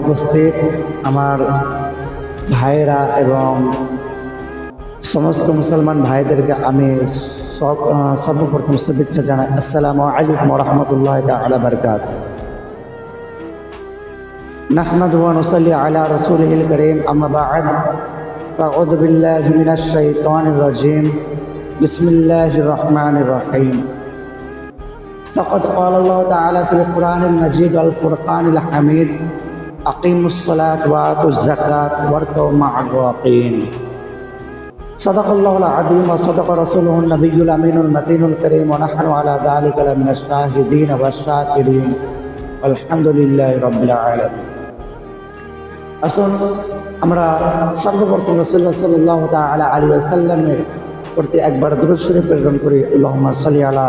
উপস্থিত আমার ভাইয়েরা এবং সমস্ত মুসলমান ভাইদেরকে আমি সব আহ, সর্বপ্রথম শুভেচ্ছা জানাই আসসালামু আলাইকুম রহমতুল্লাহ তালা বরকাত نحمد ونصلي على رسوله الكريم أما بعد فأعوذ بالله من الشيطان الرجيم بسم الله الرحمن الرحيم فقد قال الله تعالى في القرآن المجيد والفرقان الحميد أقيموا الصلاة وآتوا الزكاة واركعوا مع الراكعين صدق الله العظيم وصدق رسوله النبي الأمين المتين الكريم ونحن على ذلك لمن الشاهدين والشاكرين والحمد لله رب العالمين আসুন আমরা সর্বপ্রথম রসুল্লাহ সাল্লাহ তালা আলী আসাল্লামের প্রতি একবার দূরস্বরে প্রেরণ করি আল্লাহ সাল্লি আলা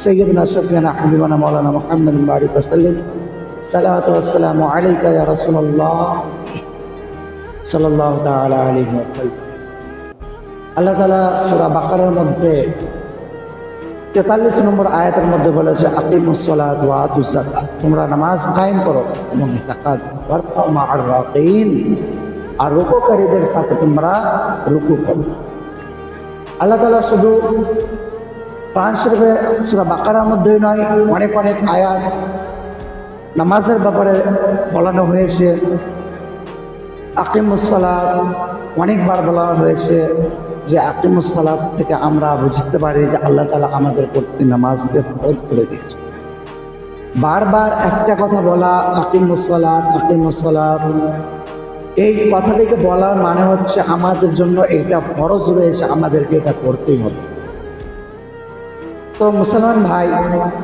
সৈয়দনা শফিয়ানা হাবিবানা মৌলানা মোহাম্মদ বারিক ওসাল্লিম সালাত ওয়াসালাম আলাইকা ইয়া রাসূলুল্লাহ সাল্লাল্লাহু তাআলা আলাইহি ওয়াসাল্লাম। আল্লাহ তাআলা সূরা বাকারার মধ্যে তেতাল্লিশ নম্বর আয়াতের মধ্যে বলেছে, আকিমুস সালাত ওয়া আতুস তোমরা নামাজ কায়েম করো এবং ওয়ারকাউ মা'আর রাকিন। আর রুকুকারীদের সাথে তোমরা রুকু করো। আল্লাহ তাআলা শুধু শরীফে সূরা বাকারার মধ্যেই নয়, অনেক অনেক আয়াত নামাজের ব্যাপারে বলানো হয়েছে আকিমুসলাদ অনেকবার বলা হয়েছে যে আকিমুসলাদ থেকে আমরা বুঝতে পারি যে আল্লাহ তালা আমাদের প্রতি নামাজকে ফরজ করে দিয়েছে বারবার একটা কথা বলা আকিমুসলাদ আকিমুসলাদ এই কথাটিকে বলার মানে হচ্ছে আমাদের জন্য এটা ফরজ রয়েছে, আমাদেরকে এটা করতেই হবে। তো মুসলমান ভাই,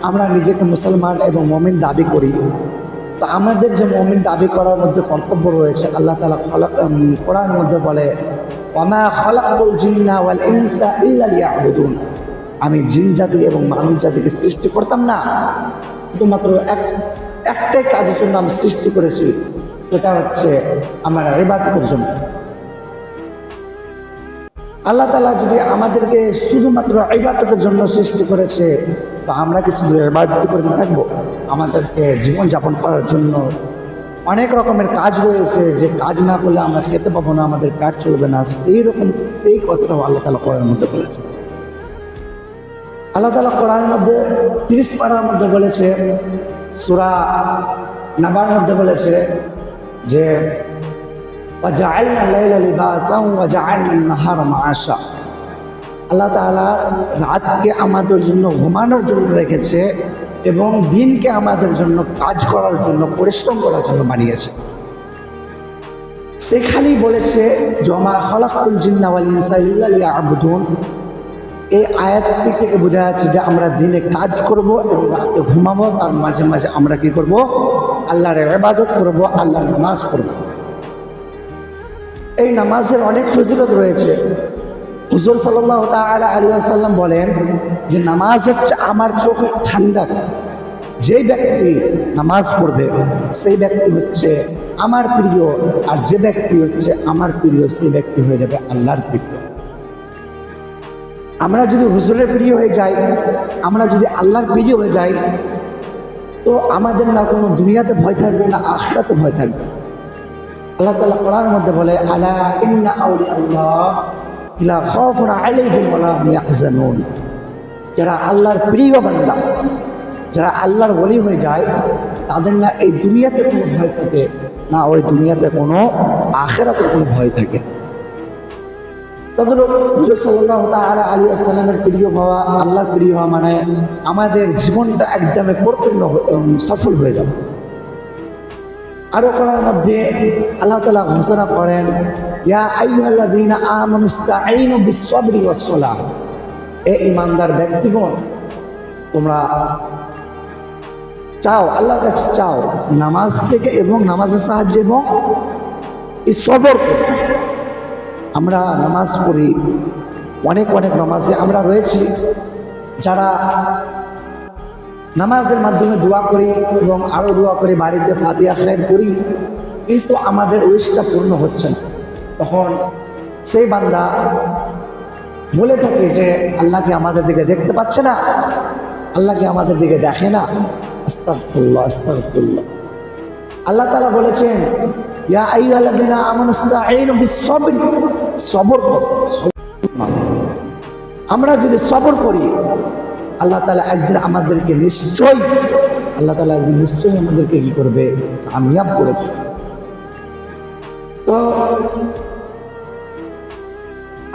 আমরা নিজেকে মুসলমান এবং মমিন দাবি করি। তো আমাদের যে মমিন দাবি করার মধ্যে কর্তব্য রয়েছে, আল্লাহ তালা খলাক কোরআন মধ্যে বলে অমা খলাকুল জিন্না ওয়াল আমি জিন জাতি এবং মানব জাতিকে সৃষ্টি করতাম না। শুধুমাত্র এক, একটাই কাজের জন্য আমি সৃষ্টি করেছি, সেটা হচ্ছে আমার ইবাদতের জন্য। আল্লাহ তালা যদি আমাদেরকে শুধুমাত্র ইবাদতের জন্য সৃষ্টি করেছে, তো আমরা কি শুধু ইবাদত করতে থাকব। আমাদেরকে জীবনযাপন করার জন্য অনেক রকমের কাজ রয়েছে, যে কাজ না করলে আমরা খেতে পাবো না, আমাদের কাজ চলবে না। সেই রকম, সেই কথাটাও আল্লাহ তালা কোরআনের মধ্যে বলেছে আল্লাহ তালা কোরআনের মধ্যে তিরিশ পাড়ার মধ্যে বলেছে, সুরা নাবার মধ্যে বলেছে যে وجعلنا الليل لباسا وجعلنا النهار معاشا আল্লাহ তাআলা রাতকে আমাদের জন্য ঘুমানোর জন্য রেখেছে এবং দিনকে আমাদের জন্য কাজ করার জন্য পরিশ্রম করার জন্য বানিয়েছে সেখানেই বলেছে জমা খলাকুল জিন্নাওয়াল ইনসা ইল্লা লিয়াবুদুন এই আয়াতটি থেকে বোঝা যাচ্ছে যে আমরা দিনে কাজ করব এবং রাতে ঘুমাবো তার মাঝে মাঝে আমরা কি করব আল্লাহর ইবাদত করব আল্লাহর নামাজ পড়বো এই নামাজের অনেক ফজিলত রয়েছে। হুজুর সাল্লাহ তালা আলী আসাল্লাম বলেন যে নামাজ হচ্ছে আমার চোখের ঠান্ডা। যে ব্যক্তি নামাজ পড়বে, সেই ব্যক্তি হচ্ছে আমার প্রিয় আর যে ব্যক্তি হচ্ছে আমার প্রিয়, সেই ব্যক্তি হয়ে যাবে আল্লাহর প্রিয়। আমরা যদি হুজুরের প্রিয় হয়ে যাই, আমরা যদি আল্লাহর প্রিয় হয়ে যাই, তো আমাদের না কোনো দুনিয়াতে ভয় থাকবে, না আখরাতে ভয় থাকবে। আল্লাহ তালা কোরআন মধ্যে বলে, আলা ইন্না আউলিয়াল্লাহ লা খাউফুন আলাইহিম ওয়া হুম ইয়াহজানুন। যারা আল্লাহর প্রিয় বান্দা, যারা আল্লাহর ওলি হয়ে যায়, তাদের না এই দুনিয়াতে কোনো ভয় থাকে, না ওই দুনিয়াতে কোনো, আখেরাতে কোনো ভয় থাকে। তদরূপ হুজুর সাল্লাহ তাআলা আলী প্রিয় হওয়া, আল্লাহর প্রিয় হওয়া মানে আমাদের জীবনটা একদমে পরিপূর্ণ সফল হয়ে যাবে আরও করার মধ্যে আল্লাহ তালা ঘোষণা করেন, ইয়া এ ইমানদার ব্যক্তিগণ, তোমরা চাও, আল্লাহর কাছে চাও, নামাজ থেকে এবং নামাজের সাহায্যে এবং এই সবর আমরা নামাজ পড়ি, অনেক অনেক নামাজে আমরা রয়েছি, যারা নামাজের মাধ্যমে দোয়া করি এবং আরও দোয়া করি বাড়িতে ফাতিয়া খায়ের করি, কিন্তু আমাদের উইশটা পূর্ণ হচ্ছে না। তখন সেই বান্দা বলে থাকে যে আল্লাহকে আমাদের দিকে দেখতে পাচ্ছে না? আল্লাহকে আমাদের দিকে দেখে না? আস্তাগফিরুল্লাহ আস্তাগফিরুল্লাহ। আল্লাহ তালা বলেছেন, ইয়া আইয়ুহাল্লাযীনা আমানু ইসতাঈনু বিস-সাবরি সবর সবর। আমরা যদি সবর করি আল্লাহ তালা একদিন আমাদেরকে নিশ্চয়ই আল্লাহ তালা একদিন নিশ্চয়ই আমাদেরকে কি করবে? কামিয়াব করে। তো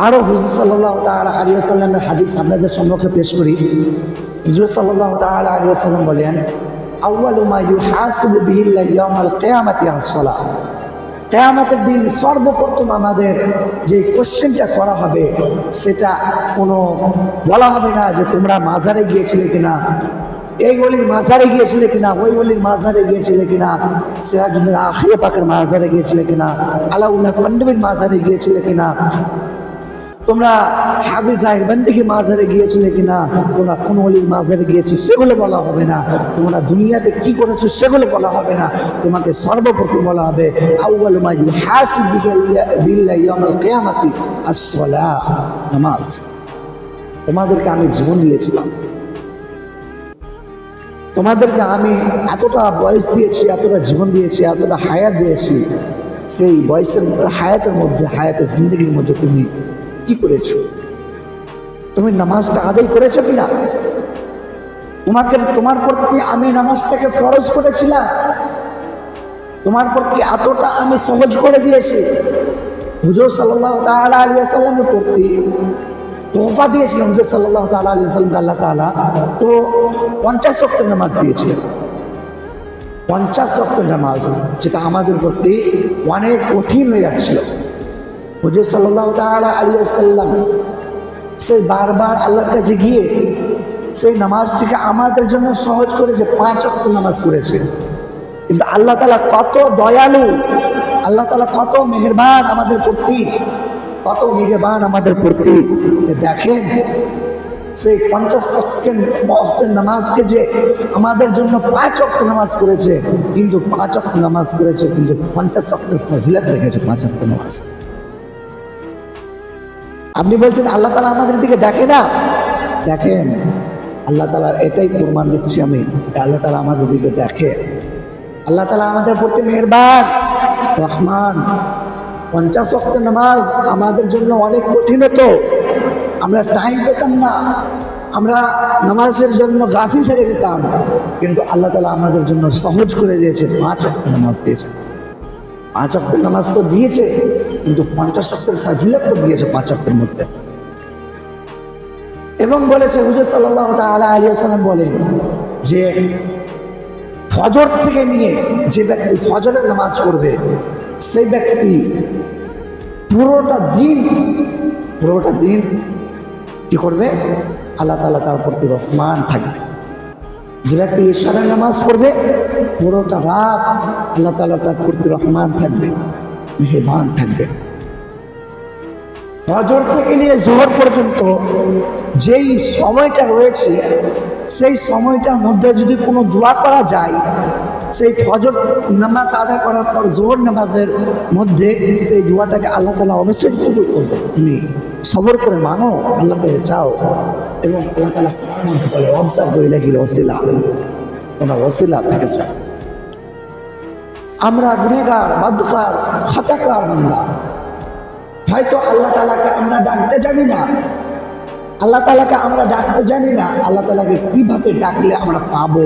আরও হুজুর সাল্লাহ তালা আলী আসাল্লামের হাদিস আপনাদের সম্মুখে পেশ করি। হুজুর সাল্লাহ তালা আলী আসাল্লাম বলেন আউ্বাল মা ইউহাসিবু বিহিল্লাহ ইয়াউমাল কিয়ামাতি আস-সালাহ। কেয়ামতের দিন সর্বপ্রথম আমাদের যে কোশ্চেনটা করা হবে, সেটা কোনো বলা হবে না যে তোমরা মাজারে গিয়েছিলে কিনা। এই গলির মাজারে গিয়েছিলে কিনা, ওই গলির মাজারে গিয়েছিলে কিনা, সিরাজুদ্দিন আখিয়া পাকের মাজারে গিয়েছিলে কিনা, আলাউল্লাহ পাণ্ডবীর মাজারে গিয়েছিলে কিনা। তোমরা হাফিজ সাহেবন্দিকে মাজারে গিয়েছিলে কিনা? তোমরা কোন অলির মাজারে গিয়েছি সেগুলো বলা হবে না। তোমরা দুনিয়াতে কি করেছ, সেগুলো বলা হবে না। তোমাকে সর্বপ্রথম বলা হবে, আউয়াল মা ইউহাসিব বিল্লাহি ইয়াউমাল কিয়ামাতি আস-সালাহ, নামাজ। তোমাদেরকে আমি জীবন দিয়েছিলাম। তোমাদেরকে আমি এতটা বয়স দিয়েছি, এতটা জীবন দিয়েছি, এতটা হায়াত দিয়েছি। সেই বয়সের হায়াতের মধ্যে, হায়াতের জিন্দগির মধ্যে তুমি কি করেছ? তুমি নামাজটা আদায় করেছ কিনা? তোমাকে, তোমার প্রতি আমি নামাজটাকে ফরজ করেছিলাম। তোমার প্রতি এতটা আমি সহজ করে দিয়েছি। হুজুর সাল্লাহ তালা আলী আসাল্লামের প্রতি তোহফা দিয়েছিলাম। হুজুর সাল্লাহ তালা আলী সাল্লামকে আল্লাহ তালা তো পঞ্চাশ শক্তের নামাজ দিয়েছে। পঞ্চাশ শক্তের নামাজ, যেটা আমাদের প্রতি অনেক কঠিন হয়ে যাচ্ছিল। হুজুর সাল্লাহ তালা আলী সাল্লাম সেই বারবার আল্লাহর কাছে গিয়ে সেই নামাজটিকে আমাদের জন্য সহজ করেছে, পাঁচ অক্ট নামাজ করেছে। কিন্তু আল্লাহ তালা কত দয়ালু, আল্লাহ তালা কত মেহেরবান আমাদের প্রতি, কত মেহেরবান আমাদের প্রতি। দেখেন, সেই পঞ্চাশ অক্টের নামাজকে যে আমাদের জন্য পাঁচ অক্ট নামাজ করেছে, কিন্তু পাঁচ অক্ট নামাজ করেছে, কিন্তু পঞ্চাশ অক্টের ফজিলাত রেখেছে পাঁচ অক্ট নামাজ। আপনি বলছেন আল্লাহ তালা আমাদের দিকে দেখে না? দেখেন, আল্লাহ তালা এটাই প্রমাণ দিচ্ছি আমি আল্লাহ তালা আমাদের দিকে দেখে। আল্লাহ তালা আমাদের প্রতি মেহরবান, রহমান। পঞ্চাশ অক্ট নামাজ আমাদের জন্য অনেক কঠিন হতো। আমরা টাইম পেতাম না। আমরা নামাজের জন্য গাফিল থেকে যেতাম। কিন্তু আল্লাহ তালা আমাদের জন্য সহজ করে দিয়েছে, পাঁচ অক্ট নামাজ দিয়েছে। পাঁচ অক্টের নামাজ তো দিয়েছে। কিন্তু পঞ্চাশ অক্টের ফাজিলত তো দিয়েছে পাঁচ অক্টের মধ্যে। এবং বলেছে, হুজুর সাল্লাহ তালা আলী বলেন যে, ফজর থেকে নিয়ে যে ব্যক্তি ফজরের নামাজ পড়বে, সেই ব্যক্তি পুরোটা দিন পুরোটা দিন কি করবে? আল্লাহ তালা তার প্রতি রহমান থাকবে। যে ব্যক্তি ঈশ্বরের নামাজ পড়বে, পুরোটা রাত আল্লাহ তালা তার প্রতি রহমান থাকবে। মেহরবান থাকবে। ফজর থেকে নিয়ে জোহর পর্যন্ত যেই সময়টা রয়েছে, সেই সময়টার মধ্যে যদি কোনো দোয়া করা যায়, সেই ফজর নামাজ আদা করার পর জোহর নামাজের মধ্যে সেই দোয়াটাকে আল্লাহ তালা অবশ্যই কবুল করবে। তুমি সবর করে মানো, আল্লাহ আল্লাহকে চাও, এবং আল্লাহ তালা বলে অবদা বইলে গেলে অসিলা তোমরা অসিলা থেকে চাও আমরা গুনেগার বাদকার খাতাকার বান্দা। হয়তো আল্লাহ তালাকে আমরা ডাকতে জানি না। আল্লাহ তালাকে আমরা ডাকতে জানি না। আল্লাহ তালাকে কীভাবে ডাকলে আমরা পাবো?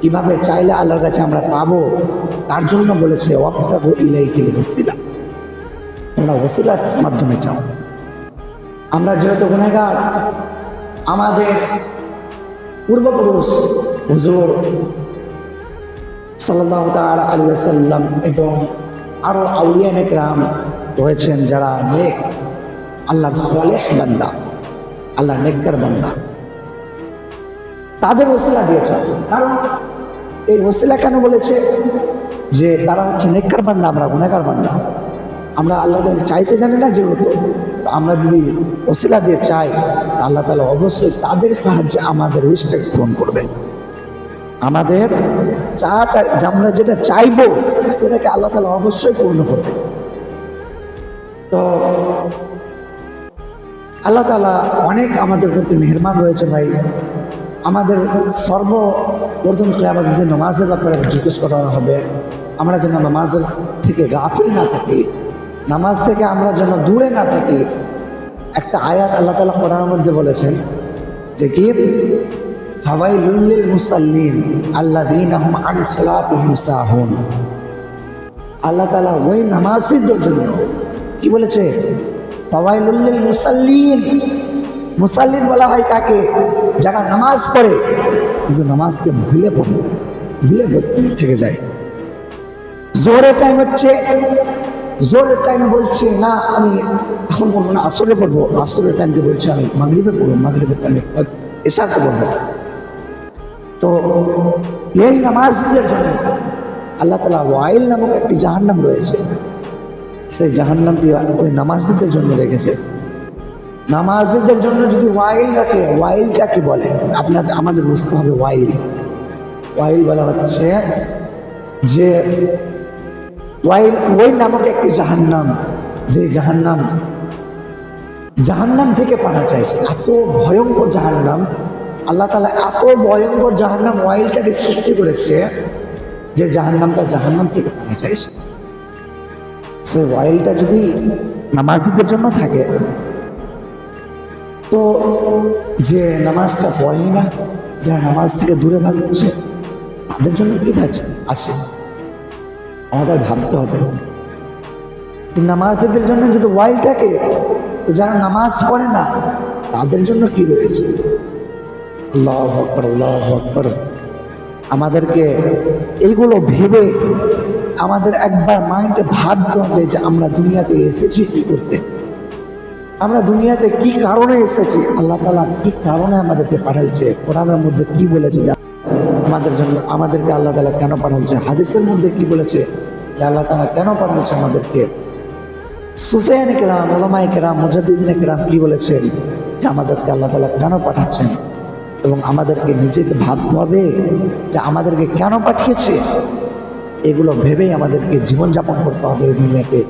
কীভাবে চাইলে আল্লাহর কাছে আমরা পাবো? তার জন্য বলেছে অপ্তাহ বসিলা তোমরা ওসিলার মাধ্যমে চাও আমরা যেহেতু গুনেগার আমাদের পূর্বপুরুষ, হুজুর সাল্লাহ তালা সাল্লাম এবং আরও আউলিয়া নেকরাম রয়েছেন যারা নেক, আল্লাহর সোয়ালেহ বান্দা আল্লাহ নেককার বান্দা। তাদের ওসিলা দিয়েছে। কারণ এই ওসিলা কেন বলেছে? যে তারা হচ্ছে নেককার বান্দা, আমরা গুণাকার বান্দা। আমরা আল্লাহর কাছে চাইতে জানি না যেহেতু আমরা যদি ওসিলা দিয়ে চাই, আল্লাহ তালা অবশ্যই তাদের সাহায্যে আমাদের উইশটাকে পূরণ করবে। আমাদের চাটা, আমরা যেটা চাইব, সেটাকে আল্লাহ তালা অবশ্যই পূর্ণ করবে। তো আল্লাহ তালা অনেক আমাদের প্রতি মেহরবান রয়েছে ভাই। আমাদের সর্বপ্রথম কেয়ামত দিন নামাজের ব্যাপারে জিজ্ঞেস করা হবে। আমরা যেন নামাজের থেকে গাফিল না থাকি, নামাজ থেকে আমরা যেন দূরে না থাকি। একটা আয়াত আল্লাহ তালা কোরআনের মধ্যে বলেছেন যে, কি? মুসাল্লিন সাহুন। আল্লাহ তাআলা ওই কি বলেছে? বলা হয় যারা নামাজ পড়ে, কিন্তু নামাজকে ভুলে পড়ে, ভুলে থেকে যায়। জোরের টাইম হচ্ছে জোরের টাইম বলছে, না, আমি এখন পড়ব না আসরে পড়ব। আসরের টাইমকে বলছে, আমি মাগরিবে পড়ব, মাগরিবের টাইমে এসাতে পড়ব। তো এই নামাজদের জন্য আল্লাহ তালা ওয়াইল নামক একটি জাহান্নাম রয়েছে। সেই জাহান্নামটি ওই নামাজদের জন্য রেখেছে। নামাজদের জন্য যদি ওয়াইল রাখে, ওয়াইলটা কি বলে? আপনার, আমাদের বুঝতে হবে ওয়াইল। ওয়াইল বলা হচ্ছে যে ওয়াইল ওই নামক একটি জাহান্নাম, যে জাহান্নাম জাহান্নাম থেকে পাড়া চাইছে এত ভয়ঙ্কর জাহান্নাম আল্লাহ তালা এত ভয়ঙ্কর জাহান্নাম ওয়াইলটাকে সৃষ্টি করেছে যে জাহান্নামটা জাহান্নাম থেকে পাঠা চাইছে সে। ওয়াইলটা যদি নামাজিদের জন্য থাকে, তো যে নামাজটা পড়েনি না, যারা নামাজ থেকে দূরে ভাগছে তাদের জন্য কি থাকছে আছে। আমাদের ভাবতে হবে। নামাজদের জন্য যদি ওয়াইল থাকে, তো যারা নামাজ পড়ে না, তাদের জন্য কি রয়েছে? আল্লাহ আকবর আল্লাহ আকবর। আমাদেরকে এইগুলো ভেবে আমাদের একবার মাইন্ডে ভাবতে হবে যে আমরা দুনিয়াতে এসেছি কি করতে? আমরা দুনিয়াতে কি কারণে এসেছি? আল্লাহ তালা কি কারণে আমাদেরকে পাঠাচ্ছে কোরআনের মধ্যে কি বলেছে? যে আমাদের জন্য আমাদেরকে আল্লাহ তালা কেন পাঠাচ্ছে হাদিসের মধ্যে কি বলেছে? যে আল্লাহ তালা কেন পাঠাচ্ছে আমাদেরকে? সুফেন কেরাম ওলামাই কেরাম, মুজাদ্দিদিন কেরাম কি বলেছেন? যে আমাদেরকে আল্লাহ তালা কেন পাঠাচ্ছেন? এবং আমাদেরকে নিজেকে ভাবতে হবে যে আমাদেরকে কেন পাঠিয়েছে? এগুলো ভেবেই আমাদেরকে জীবনযাপন করতে হবে এই দুনিয়াতে।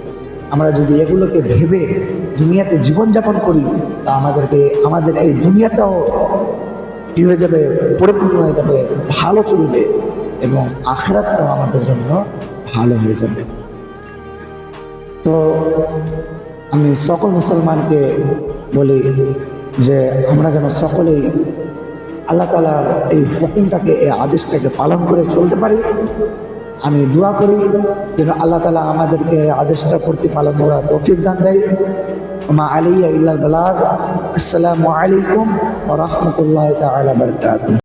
আমরা যদি এগুলোকে ভেবে দুনিয়াতে জীবনযাপন করি, তা আমাদেরকে, আমাদের এই দুনিয়াটাও কী হয়ে যাবে? পরিপূর্ণ হয়ে যাবে, ভালো চলবে এবং আখেরাতটাও আমাদের জন্য ভালো হয়ে যাবে। তো আমি সকল মুসলমানকে বলি যে আমরা যেন সকলেই আল্লাহ তালার এই হুকুমটাকে, এই আদেশটাকে পালন করে চলতে পারি। আমি দোয়া করি যেন আল্লাহ তালা আমাদেরকে আদেশটা করতে পালন করা তৌফিক দান দেয়। মা আলিয়া ইল্লাল বালাগ। আসসালামু আলাইকুম ওয়া তালা তাআলা বারাকাতুহু।